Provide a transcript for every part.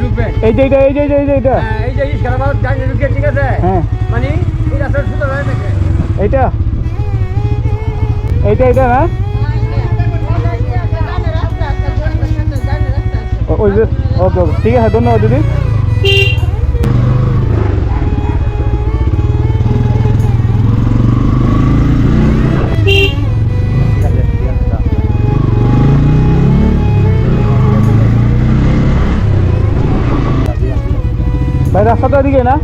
ঢুকবেন এই যে এটা এই যে এই যে এই যে এটা হ্যাঁ, এই যে ইস্কারাবাদ ডাইনে ঢুকে ঠিক আছে? হ্যাঁ। মানে এই রাস্তাটা সুন্দর হয়ে থাকে এইটা। এইটা এটা না ও- ওই যে ওকে ওকে ঠিক আছে ধন্যবাদ দিদি। রাস্তাটা এদিকে না?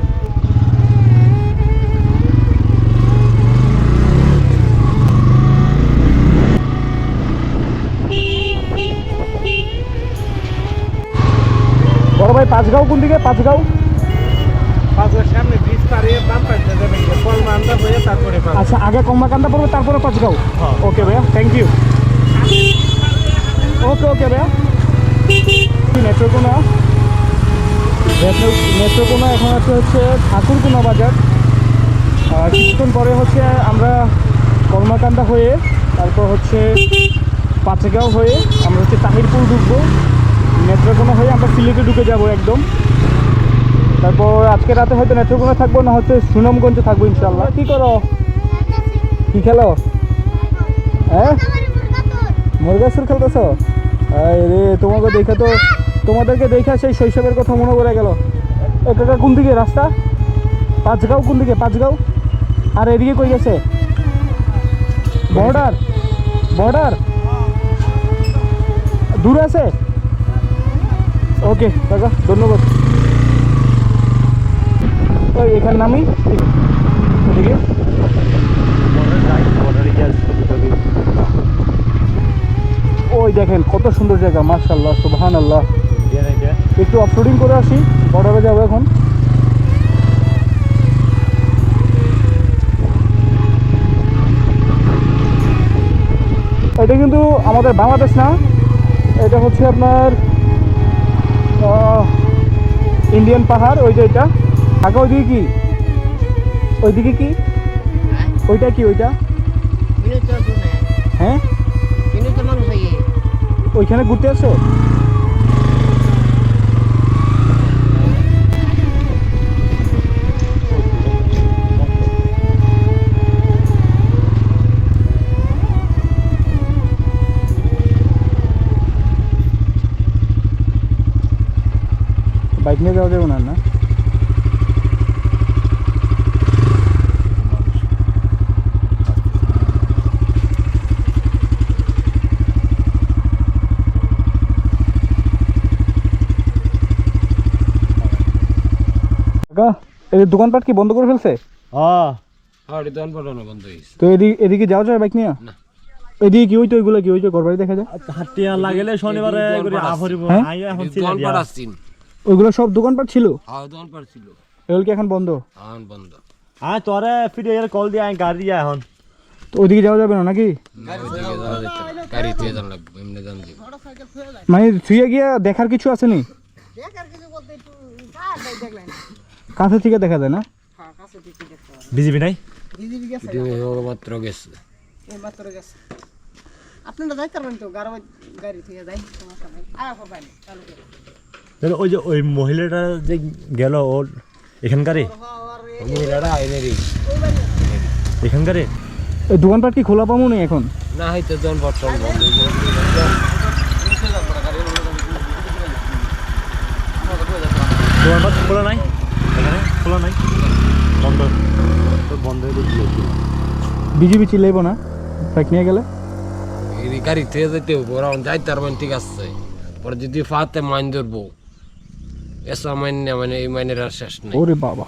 বড় ভাই পাঁচগাঁও কোন দিকে? পাঁচগাঁও? আচ্ছা আগে কমলাকান্দা পড়বে তারপরে পাঁচগাঁও? হ্যাঁ। ওকে ভাইয়া থ্যাংক ইউ ওকে ওকে ভাইয়া। নেত্রকোনা নেত্রকোনা এখন আছে হচ্ছে ঠাকুরকোনা বাজার। আর কিছুক্ষণ পরে হচ্ছে আমরা কর্মাকান্দা হয়ে তারপর হচ্ছে পাঁচগাঁও হয়ে আমরা হচ্ছে তাহিরপুর ঢুকবো। নেত্রকোনা হয়ে আমরা সিলেটে ঢুকে যাব একদম। তারপর আজকে রাতে হয়তো নেত্রকোনা থাকব না হচ্ছে সুনামগঞ্জে থাকব ইনশাল্লাহ কী করো? কি খেলো? হ্যাঁ? মুরগাসুর খেলতেছ? রে তোমাকে দেখে তো তোমাদেরকে দেখে সেই শৈশবের কথা মনে পড়ে গেল। এটা কোন দিকে? রাস্তা? পাঁচগাঁও কোন দিকে? পাঁচগাঁও? আর এদিকে কই গেছে? বর্ডার? বর্ডার? দূরে আছে? ওকে দাদা ধন্যবাদ। ওই, এখানে নামি। ওই দেখেন, কত সুন্দর জায়গা মার্শাল্লাহ সুবহান আল্লাহ একটু অফরোডিং করে আসি বর্ডারে যাব এখন। এটা কিন্তু আমাদের বাংলাদেশ না এটা হচ্ছে আপনার ইন্ডিয়ান পাহাড় ওই যে এটা। আগে ওইদিকে কি? ওইদিকে কি? ওইটা কি ওইটা? হ্যাঁ? ওইখানে ঘুরতে আসো? বাইক নিয়ে যাওয়া যাবে না না? এই দোকানপাট কি বন্ধ করে ফেলছে? হ্যাঁ। ওটা দোকান বন্ধ হয়েছে তো এদিকে এদিকে যাওয়া যায় বাইক নিয়ে? না। এদিকে কি হইতো ওইগুলো কি হইতো ঘরবাড়ি দেখা যায়? হাতিয়া লাগিলে শনিবারে করে আফরিব? এখন ওইগুলো সব দোকানপাট ছিল? হ্যাঁ দোকান পাঠ ছিল। এগুলো কি এখন বন্ধ? এখন বন্ধ। আয় তোরে ফিরে এর কল দিয়ে গাড়ি দিয়া এখন। তো ওইদিকে যাওয়া যাবে না নাকি? মানে ছুঁয়ে গিয়ে দেখার কিছু আছে নি? কাছে থেকে দেখা যায় না? বিজিবি নাই? মাত্র গেছে আপনারা যাইতে পারবেন তো গাড়ি গাড়ি থেকে যাই সমস্যা নাই আয়া করবেন চালু করে। তাহলে ওই যে ওই মহিলাটা যে গেল ওর এখানকারে? মহিলারা আইনেরই এখানকারে? এই দোকানপাট কি খোলা পাবো নি এখন? না হয়তো দোকান পাঠ সব বন্ধ হয়ে যাবে। দোকান পাট খোলা নাই? এখানে খোলা নাই? বন্ধ। বন্ধ হয়ে দিয়েছি বিজিবি চিল্লাইব না? বাইক নিয়ে গেলে? এই গাড়িতে যেতে ওরা যাইতে পারবেন ঠিক আছে। পরে যদি ফাতে মাইন ধরবো। এসা মাইন মানে এই মাইনের আর শেষ নেই। ওরে বাবা।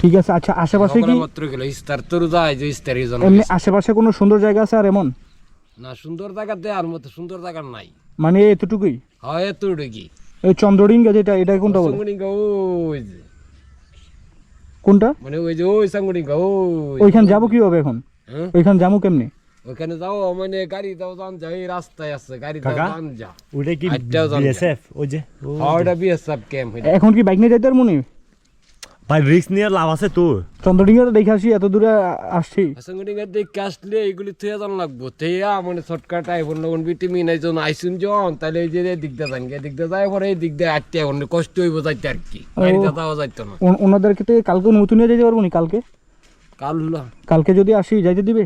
ঠিক আছে আচ্ছা আশেপাশে কি? মাত্র গেল ইস্তার তোর যায় যে জন্য এমনি আশেপাশে কোনো সুন্দর জায়গা আছে আর এমন? না সুন্দর জায়গা দেওয়ার মতো সুন্দর জায়গা নাই। মানে এতটুকুই? হয় এত কি এই চন্দ্রডিঙ্গা যেটা এটা কোনটা বলে? সাঙ্গুনিঙ্গা ওই যে। কোনটা? মানে ওই যে ওই সাঙ্গুনিঙ্গা ওই ওইখান যাব কীভাবে এখন? হ্যাঁ? ওইখান যাব কেমনি? ওখানে যাও মানে গাড়ি দাও যান যা এই রাস্তায় আছে গাড়ি দাও কাকা? যান যা ওইটা কি আটটাও। বিএসএফ ওই যে ও হাওড়া বিএসএফ ক্যাম্প এখন কি বাইক নিয়ে যাইতে পারব নি? ভাই রিস্ক নিয়ে লাভ আছে তোর। চন্দ্রডিঙ্গাটা দেখে আসি এত দূরে আসছি। সঙ্গে দেখে আসলে এইগুলি থুয়ে যান লাগবো। থেয়া মানে শর্টকাট আইফোন লগন ভিটামিন আইজন আইসুন জন তাহলে এই যে দিক দিয়ে যান দিক দিয়ে যায় পরে এই দিক দিয়ে আটতে এখন কষ্ট হইব যাইতে আর কি। গাড়িতে যাওয়া যাইতো না। ওনাদেরকে তো কালকে নতুন নিয়ে যেতে পারব নি কালকে? কাল হলো কালকে যদি আসি যাইতে দিবে?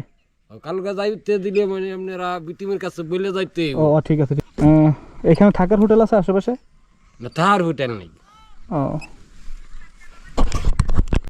কালকে যাইতে দিলে মানে আপনারা বিটিমের কাছে বলে যাইতে। ও ঠিক আছে এখানে থাকার হোটেল আছে আশেপাশে? না তার হোটেল নেই। ও।